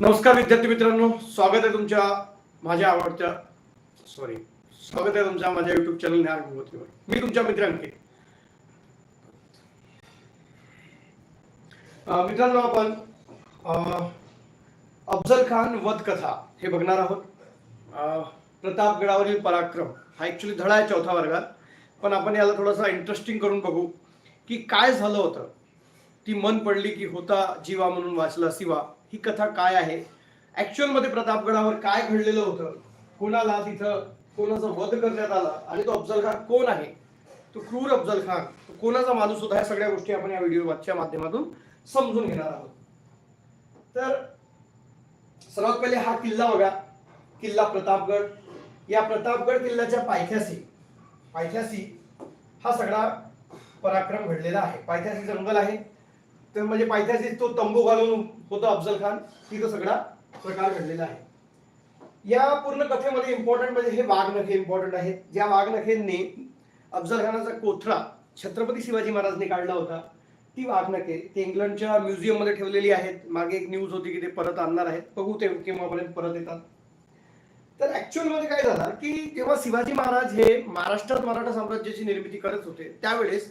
नमस्कार विद्यार्थी मित्रांनो स्वागत आहे तुमच्या माझ्या आवडत्या सॉरी स्वागत आहे तुमच्या माझ्या युट्यूब चॅनल ज्ञान मी तुमच्या मित्र मित्रांनो आपण अफजल खान वध कथा हे बघणार आहोत. प्रतापगडावरील पराक्रम हा ऍक्च्युली धडा आहे चौथा वर्गात. पण आपण याला थोडासा इंटरेस्टिंग करून बघू की काय झालं होतं? ती मन पडली की होता जीवा म्हणून वाचला शिवा ही कथा काय आहे? ऍक्च्युअलमध्ये प्रतापगडावर काय घडलेलं होतं? कोणाला तिथं कोणाचा वध करण्यात आला? आणि तो अफजल खान कोण आहे? तो क्रूर अफजल खान तो कोणाचा माणूस होता? ह्या सगळ्या गोष्टी आपण या व्हिडिओच्या माध्यमातून समजून घेणार आहोत. तर सर्वात पहिले हा किल्ला बघा. किल्ला प्रतापगड. या प्रतापगड किल्ल्याच्या पायथ्याशी पायथ्याशी हा सगळा पराक्रम घडलेला आहे. पायथ्याशी जंगल आहे. तर म्हणजे पायथ्याशी तो तंबू घालून होतो अफजल खान तिथं सगळा प्रकार घडलेला आहे. या पूर्ण कथेमध्ये इम्पॉर्टंट म्हणजे हे वाघनखे इम्पॉर्टंट आहेत. ज्या वाघनखेंनी अफजल खानाचा कोथळा छत्रपती शिवाजी महाराजने काढला होता. ती वाघनखे ते इंग्लंडच्या म्युझियममध्ये ठेवलेली आहेत. मागे एक न्यूज होती की ते परत आणणार आहेत. बघू ते केव्हापर्यंत परत येतात. तर ऍक्च्युअलमध्ये काय झालं की जेव्हा शिवाजी महाराज हे महाराष्ट्रात मराठा साम्राज्याची निर्मिती करत होते त्यावेळेस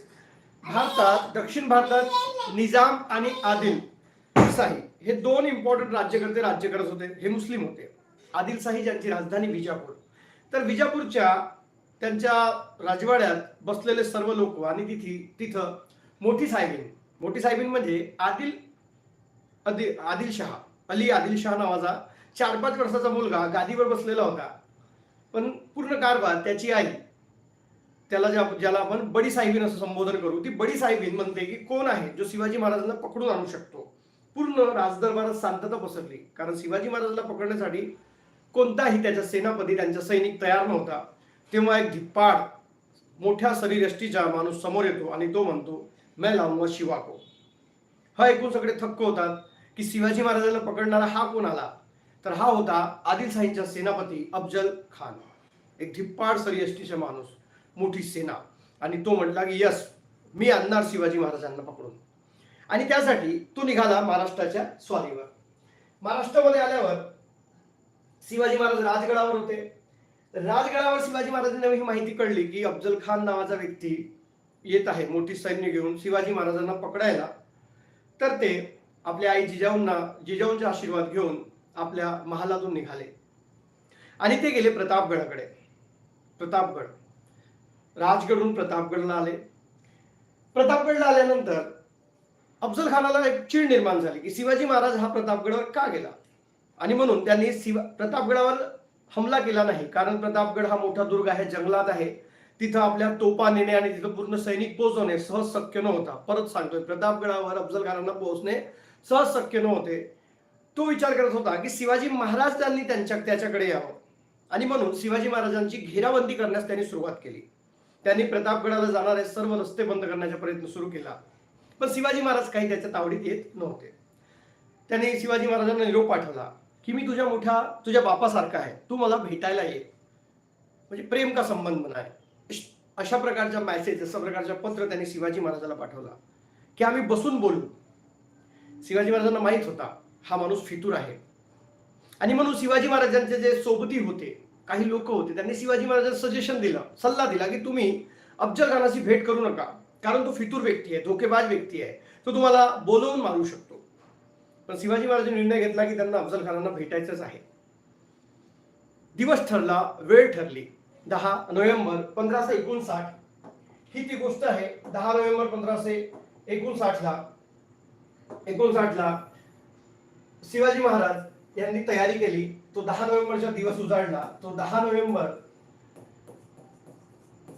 भारतात दक्षिण भारतात निजाम आणि आदिलशाही हे दोन इम्पॉर्टंट राज्यकर्ते राज्य करत होते. हे मुस्लिम होते. आदिलशाही ज्यांची राजधानी विजापूर. तर विजापूरच्या त्यांच्या राजवाड्यात बसलेले सर्व लोक आणि तिथे तिथं मोठी साहेबीन मोठी साहेबीन म्हणजे आदिल आदि आदिलशहा अली आदिलशहा नावाचा चार पाच वर्षाचा मुलगा गादीवर बसलेला होता. पण पूर्ण कारभार त्याची आई. त्याला ज्या ज्याला आपण बडी साहेबीन असं संबोधन करू ती बडी साहेबीन म्हणते की कोण आहे जो शिवाजी महाराजांना पकडून आणू शकतो? पूर्ण राजदरबारात शांतता पसरली. कारण शिवाजी महाराजांना पकडण्यासाठी कोणताही त्याच्या सेनापती त्यांचा सैनिक तयार नव्हता. तेव्हा एक धिप्पाड मोठ्या शरीरष्टीचा माणूस समोर येतो आणि तो म्हणतो मैं लावून शिवा को हा ऐकून सगळे थक्क होतात की शिवाजी महाराजांना पकडणारा हा कोण आला? तर हा होता आदिलशाहींचा सेनापती अफजल खान. एक धिप्पाड शरीरष्टीचा माणूस. मोठी सेना. आणि तो म्हटला की यस मी आणणार शिवाजी महाराजांना पकडून. आणि त्यासाठी तो निघाला महाराष्ट्राच्या स्वारीवर. महाराष्ट्रामध्ये आल्यावर शिवाजी महाराज राजगडावर होते. राजगडावर शिवाजी महाराजांना ही माहिती कळली की अफजल खान नावाचा व्यक्ती येत आहे मोठी सैन्य घेऊन शिवाजी महाराजांना पकडायला. तर ते आपल्या आई जिजाऊंना जिजाऊंचा आशीर्वाद घेऊन आपल्या महालातून निघाले. आणि ते गेले प्रतापगडाकडे. प्रतापगड. राजगडहून प्रतापगडला आले. प्रतापगडला आल्यानंतर अफजल खानाला एक चीड निर्माण झाली की शिवाजी महाराज हा प्रतापगडावर का गेला? आणि म्हणून त्यांनी शिवा प्रतापगडावर हमला केला नाही. कारण प्रतापगड हा मोठा दुर्ग आहे जंगलात आहे. तिथं आपल्या तोपा नेणे आणि तिथं पूर्ण सैनिक पोहोचवणे सहज शक्य नव्हता. परत सांगतोय प्रतापगडावर अफजल खानांना पोहोचणे सहज शक्य नव्हते. तो विचार करत होता की शिवाजी महाराज त्यांनी त्यांच्या त्याच्याकडे यावं. आणि म्हणून शिवाजी महाराजांची घेराबंदी करण्यास त्यांनी सुरुवात केली. त्यांनी प्रतापगडाला जाणारे सर्व रस्ते बंद करण्याचा प्रयत्न सुरू केला. पण शिवाजी महाराज काही त्याच्या तावडीत येत नव्हते. त्याने शिवाजी महाराजांना निरोप पाठवला की मी तुझ्या मोठ्या तुझ्या बापासारखा आहे. तू मला भेटायला ये. म्हणजे प्रेम का संबंध म्हणाय अशा प्रकारचा मॅसेज अशा प्रकारचा पत्र त्यांनी शिवाजी महाराजाला पाठवला की आम्ही बसून बोलू. शिवाजी महाराजांना माहीत होता हा माणूस फितूर आहे. आणि म्हणून शिवाजी महाराजांचे जे सोबती होते काही लोक होते त्यांनी शिवाजी महाराजांना सजेशन दिलं सल्ला दिला की तुम्ही अफजल खानाची भेट करू नका कारण तो फितूर व्यक्ती आहे धोकेबाज व्यक्ती आहे तो तुम्हाला बोलवून मारू शकतो. पण शिवाजी महाराजांनी निर्णय घेतला की त्यांना अफजल खानांना भेटायचंच आहे. दिवस ठरला वेळ ठरली दहा नोव्हेंबर पंधराशे एकोणसाठ. ही ती गोष्ट आहे दहा नोव्हेंबर पंधराशे एकोणसाठला एकोणसाठला शिवाजी महाराज यांनी तयारी केली तो दहा नोव्हेंबरचा दिवस उजाडला तो दहा नोव्हेंबर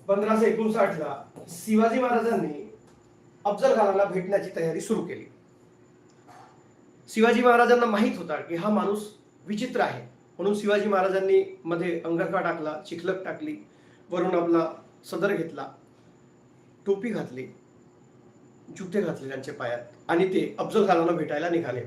पंधराशे एकोणसाठला शिवाजी महाराजांनी अफजल खानाला भेटण्याची तयारी सुरू केली. शिवाजी महाराजांना माहीत होता की हा माणूस विचित्र आहे. म्हणून शिवाजी महाराजांनी मध्ये अंगरखा टाकला चिखलक टाकली वरून आपला सदर घेतला टोपी घातली जुते घातले त्यांच्या पायात आणि ते अफजल खानाला भेटायला निघाले.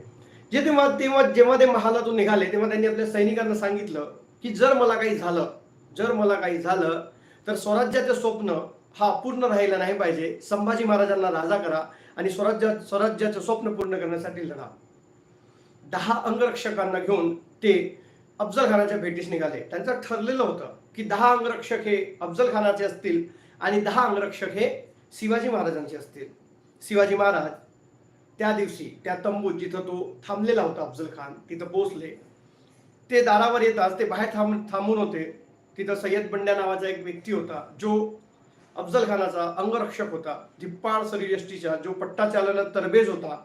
जे तेव्हा तेव्हा जेव्हा ते महालातून निघाले तेव्हा त्यांनी आपल्या सैनिकांना सांगितलं की जर मला काही झालं जर मला काही झालं तर स्वराज्याचं स्वप्न हा पूर्ण राहिला नाही पाहिजे. संभाजी महाराजांना राजा करा आणि स्वराज्या स्वराज्याचं स्वप्न पूर्ण करण्यासाठी लढा. दहा अंगरक्षकांना घेऊन ते अफजल खानाच्या भेटीस निघाले. त्यांचं ठरलेलं होतं की दहा अंगरक्षक हे अफजल खानाचे असतील आणि दहा अंगरक्षक हे शिवाजी महाराजांचे असतील. शिवाजी महाराज त्या दिवशी त्या तंबूत जिथं तो थांबलेला होता अफजल खान तिथं पोचले ते दारावर येताच ते बाहेर थांब थांबून होते. तिथं सय्यद बंड्या नावाचा एक व्यक्ती होता जो अफजल खानाचा अंगरक्षक होता. धिप्पाड शरीरयष्टीचा जो पट्टा चालवला तरबेज होता.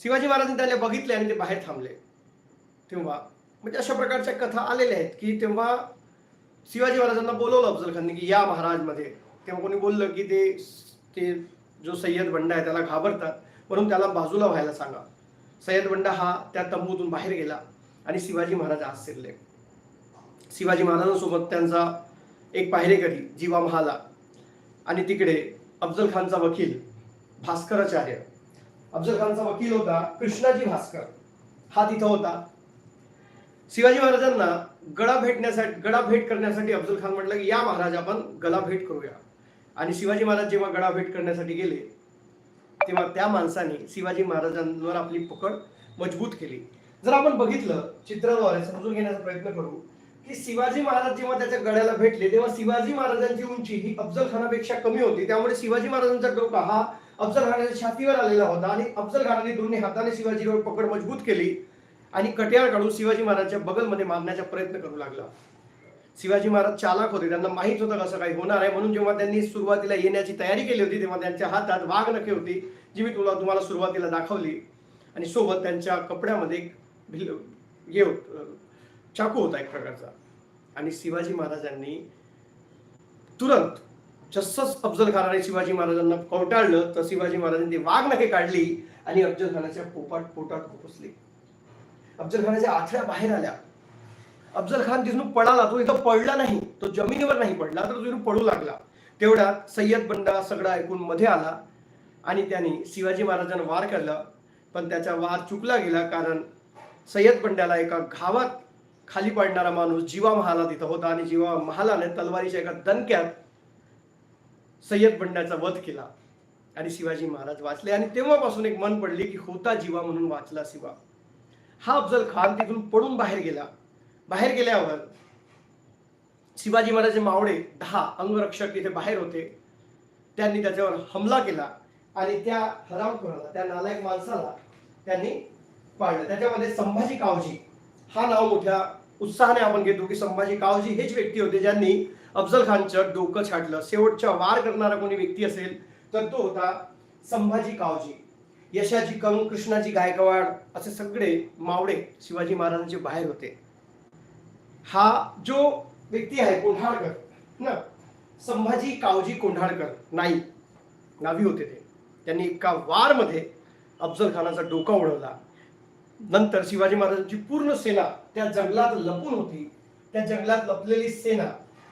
शिवाजी महाराजांनी त्याला बघितले आणि ते बाहेर थांबले. तेव्हा म्हणजे अशा प्रकारच्या कथा आलेल्या आहेत की तेव्हा शिवाजी महाराजांना बोलवलं अफजल खानने की या महाराजमध्ये. तेव्हा कोणी बोललं की ते ते जो सय्यद बंडा आहे त्याला घाबरतात. म्हणून त्याला बाजूला व्हायला सांगा. सय्यद बंडा हा त्या तंबूतून बाहेर गेला आणि शिवाजी महाराज आज शिरले. शिवाजी महाराजांसोबत त्यांचा एक पाहिरेकरी जीवा महाला. आणि तिकडे अफजल खानचा वकील भास्कराचार्य. अफजल खानचा वकील होता कृष्णाजी भास्कर. हा तिथं होता. शिवाजी महाराजांना गळा भेटण्यासाठी गळा भेट करण्यासाठी अफजल खान म्हटलं की या महाराज आपण गळा भेट करूया. आणि शिवाजी महाराज जेव्हा गळा भेट करण्यासाठी गेले तेव्हा त्या माणसाने शिवाजी महाराजांवर आपली पकड मजबूत केली. जर आपण बघितलं चित्राद्वारे समजून घेण्याचा प्रयत्न करू की शिवाजी महाराज जेव्हा त्याच्या गळ्याला भेटले तेव्हा शिवाजी महाराजांची उंची ही अफजल खानापेक्षा कमी होती. त्यामुळे शिवाजी महाराजांचा डोका हा अफजल खानाच्या छातीवर आलेला होता आणि अफजल खानाने दोन्ही हाताने शिवाजीवर पकड मजबूत केली आणि कट्यार काढून शिवाजी महाराजच्या बगलमध्ये मारण्याचा प्रयत्न करू लागला. शिवाजी महाराज चालाक होते त्यांना माहीत होतं कसं काही होणार आहे. म्हणून जेव्हा त्यांनी सुरुवातीला येण्याची तयारी केली होती तेव्हा त्यांच्या हातात वाघ नखे होती जी मी तुला तुम्हाला सुरुवातीला दाखवली. आणि सोबत त्यांच्या कपड्यामध्ये भिल- हे होत चाकू होता एक प्रकारचा. आणि शिवाजी महाराजांनी तुरंत जसंच अफजल खानाने शिवाजी महाराजांना कवटाळलं तर शिवाजी महाराजांनी वाघ नखे काढली आणि अफजल खानाच्या पोपाट पोटात खुपसली अफजल खानाच्या आथड्या बाहेर आल्या. अफजल खान तिथून पळाला तो इथं पडला नाही तो जमिनीवर नाही पडला तर तो तिथून पडू लागला. तेवढा सय्यद बंडा सगळा ऐकून मध्ये आला आणि त्याने शिवाजी महाराजांना वार केला. पण त्याचा वार चुकला गेला कारण सय्यद बंड्याला एका घावात खाली पडणारा माणूस जीवा महाला तिथं होता आणि जीवा महालाने तलवारीच्या एका दणक्यात सय्यद बंड्याचा वध केला. आणि शिवाजी महाराज वाचले आणि तेव्हापासून एक मन पडले की होता जीवा म्हणून वाचला शिवा. हा अफजल खान तिथून पडून बाहेर गेला. बाहेर गेल्यावर शिवाजी महाराज मावळे दहा अंगरक्षक तिथे बाहेर होते. त्यांनी त्याच्यावर हमला केला आणि त्या हरामखोराला त्या नालायक माणसाला त्यांनी पाळलं. त्याच्यामध्ये संभाजी कावजी हा नाव मोठ्या उत्साहाने आपण घेतो की संभाजी कावजी हेच व्यक्ती होते ज्यांनी अफजल खानचं डोकं छाटलं. शेवटच्या वार करणारा कोणी व्यक्ती असेल तर तो होता संभाजी कावजी यशाजी कंग कृष्णाजी गायकवाड असे सगळे मावळे शिवाजी महाराजांचे बाहेर होते. हा जो व्यक्ती आहे कोंढाळकर ना संभाजी कावजी कोंढाळकर नाही. नावी होते ते. त्यांनी एका वारमध्ये अफजल खानाचा डोका उडवला. नंतर शिवाजी महाराजांची पूर्ण सेना त्या जंगलात लपून होती. त्या जंगलात लपलेली सेना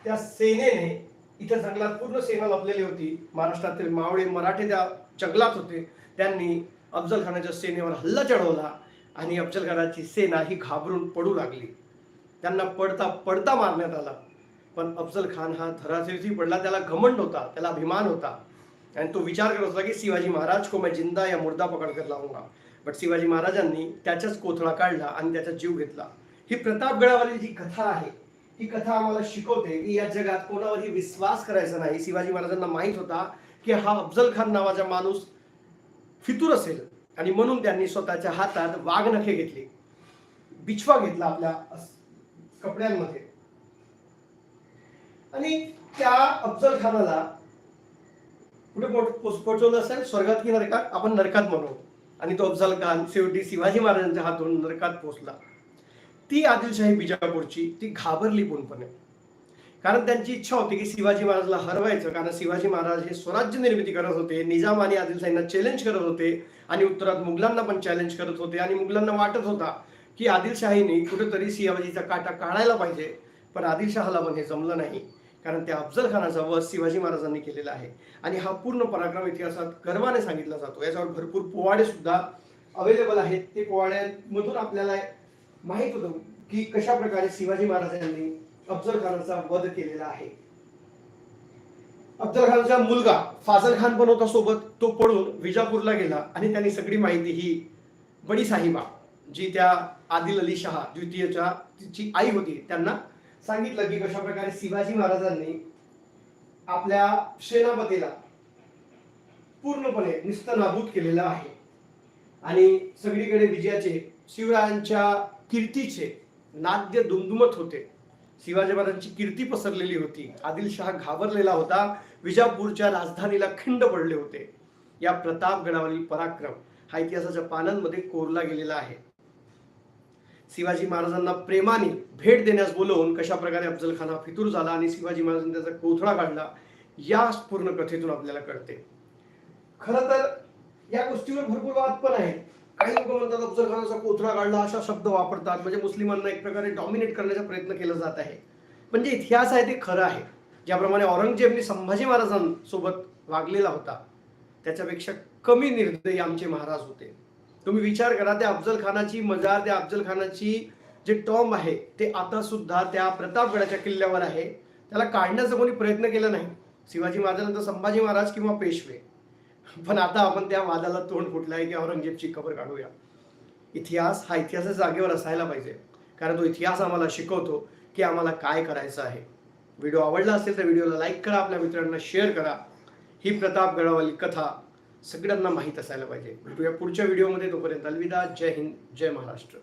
त्या सेनेने इथं जंगलात पूर्ण सेना लपलेली होती. महाराष्ट्रातील मावळे मराठे त्या जंगलात होते. त्यांनी अफजल खानाच्या सेनेवर हल्ला चढवला आणि अफजल खानाची सेना ही घाबरून पडू लागली. त्यांना पडता पडता मारण्यात आला. पण अफजल खान हा धराशिरती पडला त्याला घमंड होता त्याला अभिमान होता. आणि तो विचार करत होता की शिवाजी महाराज को मैं जिंदा या मुर्दा पकड कर लावूंगा बट शिवाजी महाराजांनी त्याचाच कोथळा काढला आणि त्याचा जीव घेतला. ही प्रतापगडावरील जी कथा आहे ही कथा आम्हाला शिकवते की या जगात कोणावरही विश्वास करायचा नाही. शिवाजी महाराजांना माहीत होता की हा अफजल खान नावाचा माणूस फितूर असेल. आणि म्हणून त्यांनी स्वतःच्या हातात वाघनखे घेतली. बिछवा घेतला आपल्या अस- कपड्यांमध्ये. आणि त्या अफजल खानाला कुठे पोच- पोहोचवलं असेल स्वर्गात की नरकात? आपण नरकात म्हणू. आणि तो अफजल खान शेवटी शिवाजी महाराजांच्या हातून नरकात पोहोचला ती आदिलशाही बिजापूरची ती घाबरली पूर्णपणे. कारण त्यांची इच्छा होती की शिवाजी महाराजला हरवायचं. कारण शिवाजी महाराज हे स्वराज्य निर्मिती करत होते निजाम आणि आदिलशाहींना चॅलेंज करत होते आणि उत्तरात मुघलांना पण चॅलेंज करत होते आणि मुघलांना वाटत होता की आदिलशाहीने कुठेतरी शिवाजीचा काटा काढायला पाहिजे पण आदिलशहाला पण हे जमलं नाही. कारण त्या अफजल खानाचा वध शिवाजी महाराजांनी केलेला आहे. आणि हा पूर्ण पराक्रम इतिहासात गर्वाने सांगितला जातो. याच्यावर भरपूर पोवाडे सुद्धा अवेलेबल आहेत. ते पोवाड्यांमधून आपल्याला माहीत होतं की कशा प्रकारे शिवाजी महाराजांनी अफजल खानाचा वध केलेला आहे. अफजल खानचा मुलगा फाजल खान पण होता सोबत. तो पळून विजापूरला गेला आणि त्यांनी सगळी माहिती ही बडी साहिबा जी त्या आदिल अली शहा द्वितीयच्या तिची आई होती त्यांना सांगितलं की कशा प्रकारे शिवाजी महाराजांनी आपल्या सेनापतीला पूर्णपणे निस्तनाभूत केलेलं आहे. आणि सगळीकडे विजयाचे शिवरायांच्या कीर्तीचे नाद्य दुमदुमत होते. शिवाजी महाराजांची कीर्ती पसरलेली होती. आदिलशहा घाबरलेला होता. विजापूरच्या राजधानीला खिंड पडले होते. या प्रतापगडावरील पराक्रम हा इतिहासाच्या पानांमध्ये कोरला गेलेला आहे. शिवाजी महाराजांना प्रेमाने भेट देण्यास बोलवून कशा प्रकारे अफजल खान हा फितूर झाला आणि शिवाजी महाराजांनी त्याचा कोथळा काढला या पूर्ण कथेतून आपल्याला कळते. खरं तर या गोष्टीवर भरपूर वाद पण आहे काही लोक म्हणतात अफजल खानाचा कोथळा काढला अशा शब्द वापरतात. म्हणजे मुस्लिमांना एक प्रकारे डॉमिनेट करण्याचा प्रयत्न केला जात आहे. पण जे इतिहास आहे ते खरं आहे. ज्याप्रमाणे औरंगजेबने संभाजी महाराजांसोबत वागलेला होता त्याच्यापेक्षा कमी निर्दयी आमचे महाराज होते. तुम्ही विचार करा त्या अफजल खानाची मजार त्या अफजल खानाची जे टॉम आहे ते आता सुद्धा त्या प्रतापगडाच्या किल्ल्यावर आहे. त्याला काढण्याचा कोणी प्रयत्न केला नाही. शिवाजी महाराजांनंतर संभाजी महाराज किंवा पेशवे. पण आता आपण त्या वादाला तोंड फुटलं आहे की औरंगजेबची खबर काढूया. इतिहास हा इतिहासाच्या जागेवर असायला पाहिजे. कारण तो इतिहास आम्हाला शिकवतो की आम्हाला काय करायचं आहे. व्हिडिओ आवडला असेल तर व्हिडिओला लाईक करा आपल्या मित्रांना शेअर करा. ही प्रतापगडावाली कथा सगळ्यांना माहीत असायला पाहिजे. भेटूया पुढच्या व्हिडिओमध्ये तोपर्यंत अलविदा. जय हिंद जय महाराष्ट्र.